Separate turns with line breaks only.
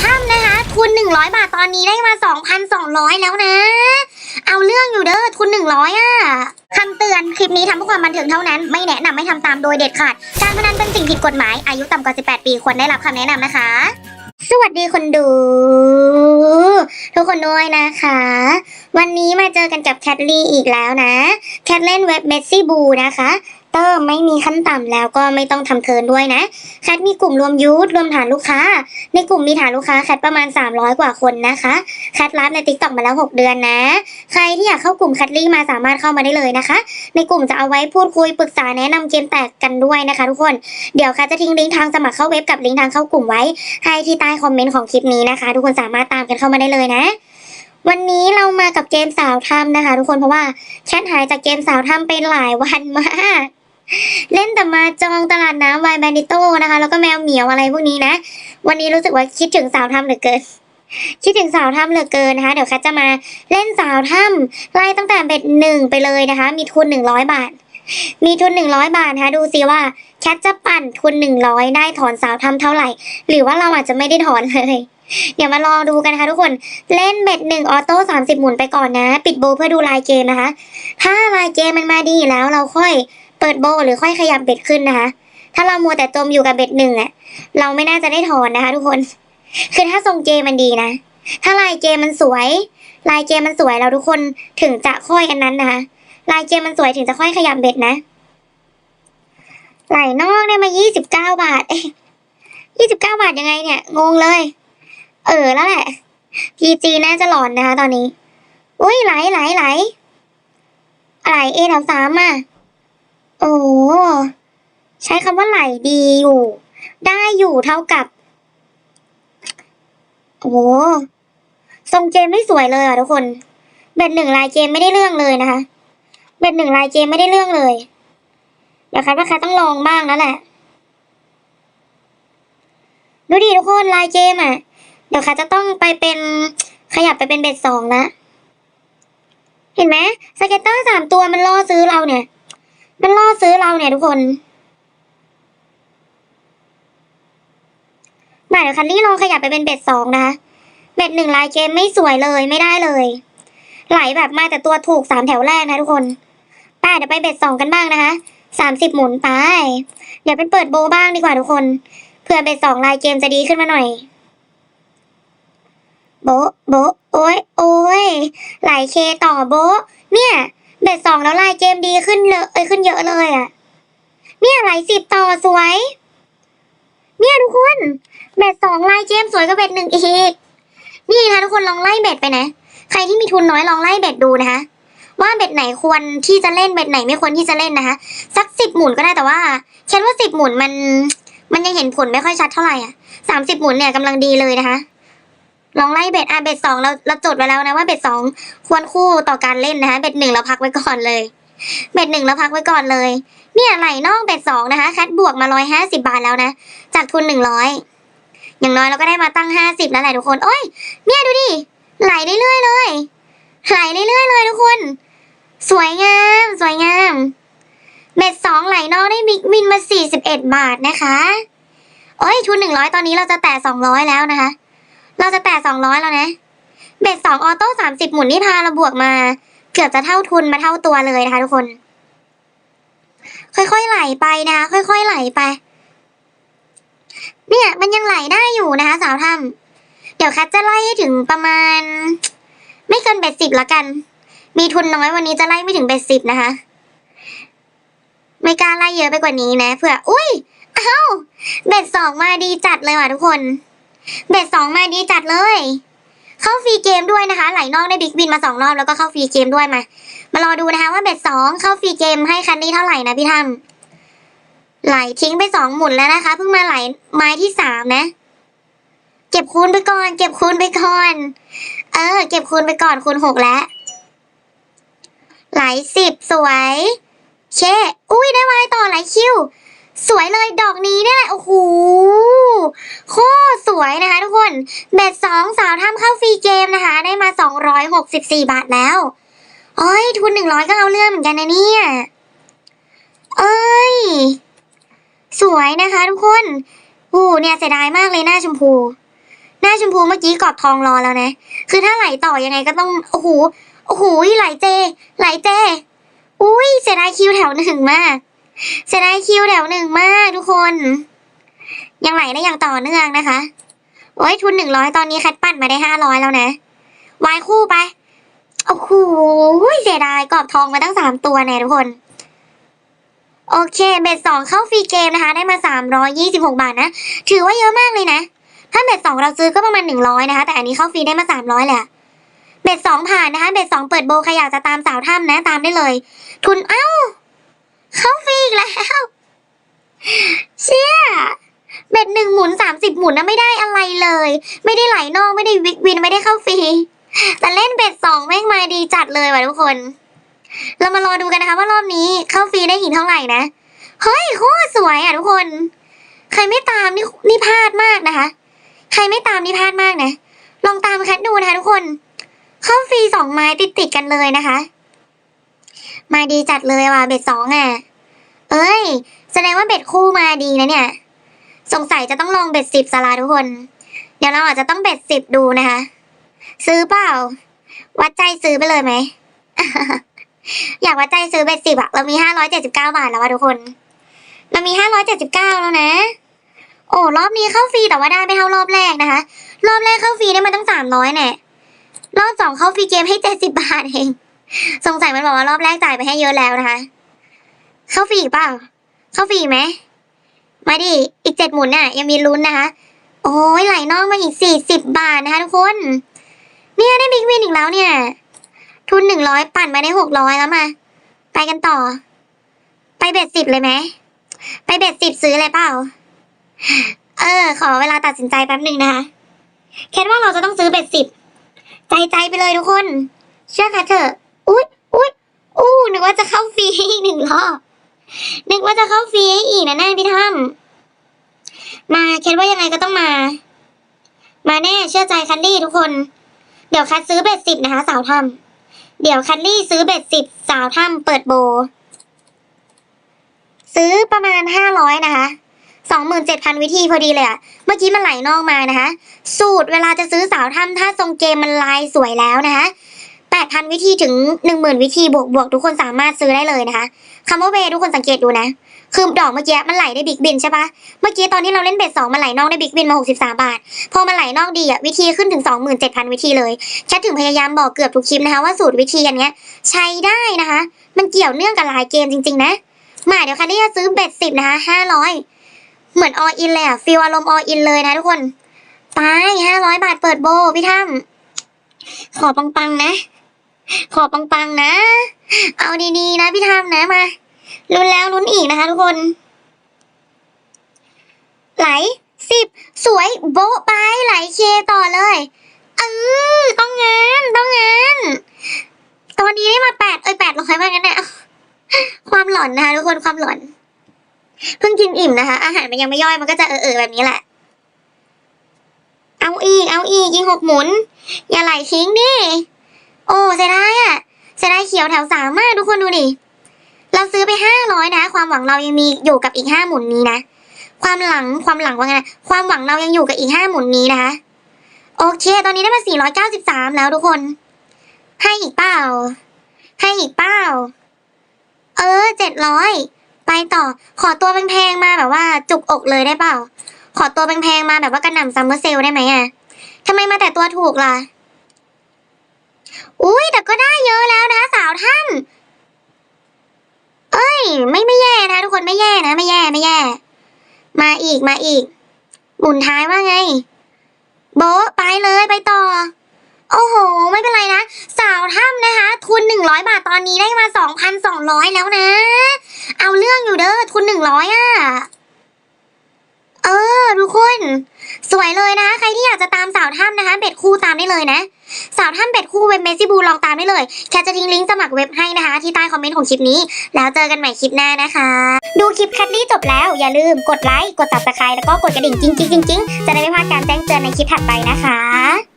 ถ้ำนะคะ ทุน100 บาทตอนนี้ได้มา 2,200 แล้วนะ เอาเรื่องอยู่เด้อทุน 100อะคำเตือนคลิปนี้ทำเพื่อความบันเทิงเท่านั้น ไม่แนะนำให้ทำตามโดยเด็ดขาด การพนันเป็นสิ่งผิดกฎหมาย อายุต่ำกว่า 18 ปีควรได้รับคำแนะนำนะคะ สวัสดีคนดู ทุกคนด้วยนะคะ วันนี้มาเจอกันกับแคทลี่อีกแล้วนะ แคทเล่นเว็บเมสซี่บูนะคะ เติมไม่มีขั้นต่ำแล้วก็ไม่ต้องทำเทิร์นด้วยนะ แคทมีกลุ่มรวมยูทรวมฐานลูกค้า ในกลุ่มมีฐานลูกค้าแคทประมาณ 300 กว่าคนนะคะ แคทไลฟ์ในติ๊กต็อกมาแล้ว 6 เดือนนะ ใครที่อยากเข้ากลุ่มแคทลี่มาสามารถเข้ามาได้เลยนะคะ ในกลุ่มจะเอาไว้พูดคุยปรึกษาแนะนำเกมแตกกันด้วยนะคะ ทุกคน เดี๋ยวแคทจะทิ้งลิงก์ทางสมัครเข้าเว็บกับลิงก์ทางเข้ากลุ่มไว้ ให้ที่ใต้คอมเมนต์ของคลิปนี้นะคะ ทุกคนสามารถตามกันเข้ามาได้เลยนะวันนี้เรามากับเกมสาวถ้ำนะคะ ทุกคนเพราะว่าแคทหายจากเกมสาวถ้ำไปหลายวันมาก เล่นแต่มาจองตลาดน้ำวายแบนิโต้นะคะ แล้วก็แมวเหมียวอะไรพวกนี้นะ วันนี้รู้สึกว่าคิดถึงสาวถ้ำเหลือเกิน คิดถึงสาวถ้ำเหลือเกินนะคะ เดี๋ยวแคทจะมาเล่นสาวถ้ำไล่ตั้งแต่เบ็ดหนึ่งไปเลยนะคะ มีทุนหนึ่งร้อยบาท มีทุนหนึ่งร้อยบาทนะคะดูซิว่าแคทจะปั่นทุนหนึ่งร้อยได้ถอนสาวถ้ำเท่าไหร่ หรือว่าเราอาจจะไม่ได้ถอนเลยเดี๋ยวมาลองดูกันนะคะทุกคนเล่นเบ็ดหนึ่งออโต้สามสิบหมุนไปก่อนนะ ปิดโบว์เพื่อดูลายเกมนะคะ ถ้าลายเกมมันมาดีแล้วเราค่อย ปิดโบหรือค่อยขยับเบ็ดขึ้นนะคะ ถ้าเรามัวแต่จมอยู่กับเบ็ดหนึ่งอะเราไม่น่าจะได้ถอนนะคะ ทุกคน คือถ้าทรงเกมมันดีนะ ถ้าลายเกมมันสวย ลายเกมมันสวยเราทุกคนถึงจะค่อยอันนั้นนะคะ ลายเกมมันสวยถึงจะค่อยขยับเบ็ดนะ ไหลนอกได้มายี่สิบเก้าบาท เอ๊ยี่สิบเก้าบาทยังไงเนี่ย งงเลย เออแล้วแหละพีจีน่าจะหลอนนะคะ ตอนนี้ อุ้ยไหลไหลไหลไหลเอแถวสามอะ โอ้ใช้คำว่าไหลดีอยู่ ได้อยู่เท่ากับ โอ้ทรงเกมไม่สวยเลยอะทุกคน เบ็ดหนึ่งลายเกมไม่ได้เรื่องเลยนะคะ เบ็ดหนึ่งลายเกมไม่ได้เรื่องเลย เดี๋ยวคัดว่าคัดต้องลองบ้างแล้วแหละ ดูดิทุกคนลายเกมอะ เดี๋ยวคัดจะต้องไปเป็นขยับไปเป็นเบ็ดสองนะเห็นไหมสเก็ตเตอร์สามตัวมันล่อซื้อเราเนี่ย มันล่อซื้อเราเนี่ยทุกคนมาเดี๋ยวคันนี้ลองขยับไปเป็นเบ็ดสองนะคะ เบ็ดหนึ่งลายเกมไม่สวยเลยไม่ได้เลย ไหลแบบมาแต่ตัวถูกสามแถวแรกนะทุกคนป้าเดี๋ยวไปเบ็ดสองกันบ้างนะคะสามสิบหมุนไป เดี๋ยวเป็นเปิดโบบ้างดีกว่าทุกคนเผื่อเบ็ดสองลายเกมจะดีขึ้นมาหน่อย โบโบโอ้ยโอ้ยไหลเคต่อโบเนี่ย เบ็ดสองแล้วลายเกมดีขึ้นเลยเอ้ยขึ้นเยอะเลยอะ่ะเนี่ยไหลสิบต่อสวย เนี่ยทุกคนเบ็ดสองลายเกมสวยกว่าเบ็ดหนึ่งอีก นี่นะทุกคนลองไล่เบ็ดไปนะ ใครที่มีทุนน้อยลองไล่เบ็ดดูนะคะว่าเบ็ดไหนควรที่จะเล่นเบ็ดไหนไม่ควรที่จะเล่นนะคะ สักสิบหมุนก็ได้แต่ว่าฉันว่าสิบหมุนมัน มันยังเห็นผลไม่ค่อยชัดเท่าไหร่อะสามสิบหมุนเนี่ยกำลังดีเลยนะคะ ลองไล่เบ็ดอะเบ็ดสองเราเราจดไว้แล้วนะว่าเบ็ดสองควรคู่ต่อการเล่นนะคะเบ็ดหนึ่งเราพักไว้ก่อนเลยเบ็ดหนึ่งเราพักไว้ก่อนเลย เนี่ยไหลนอกเบ็ดสองนะคะแคทบวกมาร้อยห้าสิบาทแล้วนะ จากทุนหนึ่งร้อยอย่างน้อยเราก็ได้มาตั้งห้าสิบแล้วแหละทุกคนโอ้ยเนี่ยดูดิไหลเรื่อยๆเลยไหลเรื่อยๆเลยทุกคน สวยงาม สวยงามเบ็ดสองไหลนอกได้บิ๊กวินมาสี่สิบเอ็ดบาทนะคะโอ้ยทุนหนึ่งร้อยตอนนี้เราจะแตะสองร้อยแล้วนะคะ เราจะแตะสองร้อยแล้วนะ เบ็ดสองออโต้สามสิบหมุนนี่พาเราบวกมา เกือบจะเท่าทุนมาเท่าตัวเลยนะคะทุกคน ค่อยๆไหลไปนะคะค่อยๆไหลไป เนี่ย มันยังไหลได้อยู่นะคะ สาวถ้ำเดี๋ยวแคทจะไล่ให้ถึงประมาณ ไม่เกินเบ็ดสิบละกัน มีทุนน้อยวันนี้จะไล่ไม่ถึงเบ็ดสิบนะคะ ไม่กล้าไล่เยอะไปกว่านี้นะเผื่ออุ้ย เอ้าเบ็ดสองมาดีจัดเลยว่ะทุกคน เบ็ดสองมาดีจัดเลย เข้าฟรีเกมด้วยนะคะ ไหลนอกได้บิ๊กวินมาสองรอบแล้วก็เข้าฟรีเกมด้วยมา มารอดูนะคะว่าเบ็ดสองเข้าฟรีเกมให้คันนี้เท่าไหร่นะพี่ท่านไหลทิ้งไปสองหมุนแล้วนะคะ เพิ่งมาไหลไม้ที่สามนะ เก็บคูณไปก่อน เก็บคูณไปก่อน เออ เก็บคูณไปก่อนคูณหกแล้ว ไหลสิบสวย เชอุ้ยได้ไวต่อไหลคิว สวยเลยดอกนี้เนี่ยแหละโอ้โหโคตรสวยนะคะทุกคนเบ็ดสองสาวทำเข้าฟรีเกมนะคะ ได้มาสองร้อยหกสิบสี่บาทแล้วโอ้ย ทุนหนึ่งร้อยก็เอาเรื่องเหมือนกันนะเนี่ย เอ้ย สวยนะคะทุกคนโอ้เนี่ยเสียดายมากเลยหน้าชมพู หน้าชมพูเมื่อกี้กรอบทองรอแล้วนะ คือถ้าไหลต่อยังไงก็ต้อง โอ้โห โอ้โห ไหลเจ ไหลเจ อุ้ยเสียดายคิวแถวหนึ่งมาก เสียดายคิวแถวหนึ่งมากทุกคน ยังไหลได้อย่างต่อเนื่องนะคะ โอ้ยทุนหนึ่งร้อยตอนนี้คัดปั่นมาได้ห้าร้อยแล้วนะวายคู่ไป โอ้โหเสียดายกรอบทองมาตั้งสามตัวเนี่ยทุกคน โอเค เบ็ดสองเข้าฟรีเกมนะคะ ได้มาสามร้อยยี่สิบหกบาทนะ ถือว่าเยอะมากเลยนะ ถ้าเบ็ดสองเราซื้อก็ประมาณหนึ่งร้อยนะคะ แต่อันนี้เข้าฟรีได้มาสามร้อยแหละเบ็ดสองผ่านนะคะ เบ็ดสองเปิดโบใครอยากจะตามสาวถ้ำนะ ตามได้เลย ทุน เอ้า เข้าฟรีอีกแล้วเชี่ยเบ็ดหนึ่งหมุนสามสิบหมุนนะไม่ได้อะไรเลย ไม่ได้ไหลนอกไม่ได้วิกวินไม่ได้เข้าฟรีแต่เล่นเบ็ดสองแม่งมาดีจัดเลยว่ะทุกคน เรามารอดูกันนะคะว่ารอบนี้เข้าฟรีได้หินเท่าไหร่นะเฮ้ยโคตรสวยอะทุกคน ใครไม่ตามนี่นี่พลาดมากนะคะ ใครไม่ตามนี่พลาดมากนะลองตามแคทดูนะคะทุกคน เข้าฟรีสองไม้ติดติดกันเลยนะคะ มาดีจัดเลยว่ะเบ็ดสองอะ เอ้ย แสดงว่าเบ็ดคู่มาดีนะเนี่ย สงสัยจะต้องลองเบ็ดสิบสลาทุกคน เดี๋ยวเราอาจจะต้องเบ็ดสิบดูนะคะ ซื้อเปล่า วัดใจซื้อไปเลยไหม อยากวัดใจซื้อเบ็ดสิบอะเรามีห้าร้อยเจ็ดสิบเก้าบาทแล้วอะทุกคน เรามีห้าร้อยเจ็ดสิบเก้าแล้วนะ โอ้รอบนี้เข้าฟรีแต่ว่าได้ไม่เท่ารอบแรกนะคะ รอบแรกเข้าฟรีได้มาตั้งสามร้อยเนี่ยรอบสองเข้าฟรีเกมให้เจ็ดสิบบาทเอง สงสัยมันบอกว่ารอบแรกจ่ายไปให้เยอะแล้วนะคะ เข้าฟรีอีกเปล่า เข้าฟรีไหม มาดิ อีกเจ็ดหมุนน่ะ ยังมีลุ้นนะคะ โอ้ยไหลนอกมาอีกสี่สิบบาทนะคะทุกคน เนี่ยได้บิ๊กวินอีกแล้วเนี่ย ทุนหนึ่งร้อยปั่นมาได้หกร้อยแล้วมา ไปกันต่อ ไปเบ็ดสิบเลยไหม ไปเบ็ดสิบซื้อเลยเปล่า เออ ขอเวลาตัดสินใจแป๊บหนึ่งนะคะแคิดว่าเราจะต้องซื้อเบ็ดสิบ ใจใจไปเลยทุกคน เชื่อค่ะเถอะ อุ๊ยอุ๊ยอู้นึกว่าจะเข้าฟรีอีกหนึ่งรอบนึกว่าจะเข้าฟรีให้อีกนะแน่พี่ถ้ำมาคิดว่ายังไงก็ต้องมา มาแน่เชื่อใจคันดี้ทุกคน เดี๋ยวคัดซื้อเบ็ดสิบนะคะสาวถ้ำเดี๋ยวคันดี้ซื้อเบ็ดสิบสาวถ้ำเปิดโบ ซื้อประมาณห้าร้อยนะคะสองหมื่นเจ็ดพันวิธีพอดีเลยอะเมื่อกี้มันไหลนอกมานะคะ สูตรเวลาจะซื้อสาวถ้ำถ้าทรงเกมมันลายสวยแล้วนะคะ แปดพันวิธีถึงหนึ่งหมื่นวิธีบวกบวกทุกคนสามารถซื้อได้เลยนะคะคำว่าเวทุกคนสังเกตดูนะ คือดอกเมื่อกี้มันไหลได้บิ๊กบินใช่ปะเมื่อกี้ตอนที่เราเล่นเบ็ดสองมันไหลนอกได้บิ๊กบินมาหกสิบสามบาท พอมันไหลนอกดีอะวิธีขึ้นถึงสองหมื่นเจ็ดพันวิธีเลยแค่ถึงพยายามบอกเกือบทุกคลิปนะคะว่าสูตรวิธีอันเนี้ยใช้ได้นะคะ มันเกี่ยวเนื่องกับหลายเกมจริง ๆ นะ มาเดี๋ยวคันนี้จะซื้อเบ็ดสิบนะคะห้าร้อยเหมือนออินเลยอะฟีลอารมณ์ออินเลยนะทุกคนไปห้าร้อยบาทเปิดโบพี่ถ้ำขอปังๆนะ ขอปังๆนะ เอาดีๆนะพี่ถ้ำนะมาลุ้นแล้วลุ้นอีกนะคะทุกคน ไหลสิบสวยโบ๊ะไปไหลเคต่อเลยเออต้องงานต้องงานตอนนี้ได้มาแปดเอ้ยแปดร้อยมากันเนี่ยความหลอนนะคะทุกคนความหลอนเพิ่งกินอิ่มนะคะ อาหารมันยังไม่ย่อยมันก็จะเออๆแบบนี้แหละ เอาอีก เอาอีกยิงหกหมุน อย่าไหลทิ้งดิ โอ้เสียดายอะเสียดายเขียวแถวสามมากทุกคนดูดิ เราซื้อไปห้าร้อยนะ ความหวังเรายังมีอยู่กับอีกห้าหมุนนี้นะ ความหลังความหลังว่าไงความหวังเรายังอยู่กับอีกห้าหมุนนี้นะคะโอเค ตอนนี้ได้มาสี่ร้อยเก้าสิบสามแล้วทุกคน ให้อีกเปล่า ให้อีกเปล่า เออเจ็ดร้อยไปต่อ ขอตัวแพงๆมาแบบว่าจุกอกเลยได้เปล่า ขอตัวแพงๆมาแบบว่ากระหน่ำซัมเมอร์เซลได้ไหมอะทำไมมาแต่ตัวถูกล่ะ อุ้ยแต่ก็ได้เยอะแล้วนะสาวท่าน เอ้ย ไม่ไม่แย่นะทุกคนไม่แย่นะ ไม่แย่ไม่แย่ มาอีกมาอีก หมุนท้ายว่าไง โบไปเลยไปต่อ โอ้โห ไม่เป็นไรนะ สาวถ้ำนะคะ ทุนหนึ่งร้อยบาทตอนนี้ได้มาสองพันสองร้อยแล้วนะ เอาเรื่องอยู่เด้อทุนหนึ่งร้อยอะเออทุกคน สวยเลยนะใครที่อยากจะตามสาวถ้ำนะคะ เบ็ดคู่ตามได้เลยนะ สาวถ้ำเป็ดคู่เว็บเมซี่บูลองตามได้เลย แค่จะทิ้งลิงก์สมัครเว็บให้นะคะ ที่ใต้คอมเมนต์ของคลิปนี้ แล้วเจอกันใหม่คลิปหน้านะคะ ดูคลิปคัดลี่จบแล้ว อย่าลืมกดไลค์ กด subscribe แล้วก็กดกระดิ่งจริงๆๆๆจะได้ไม่พลาดการแจ้งเตือนในคลิปถัดไปนะคะ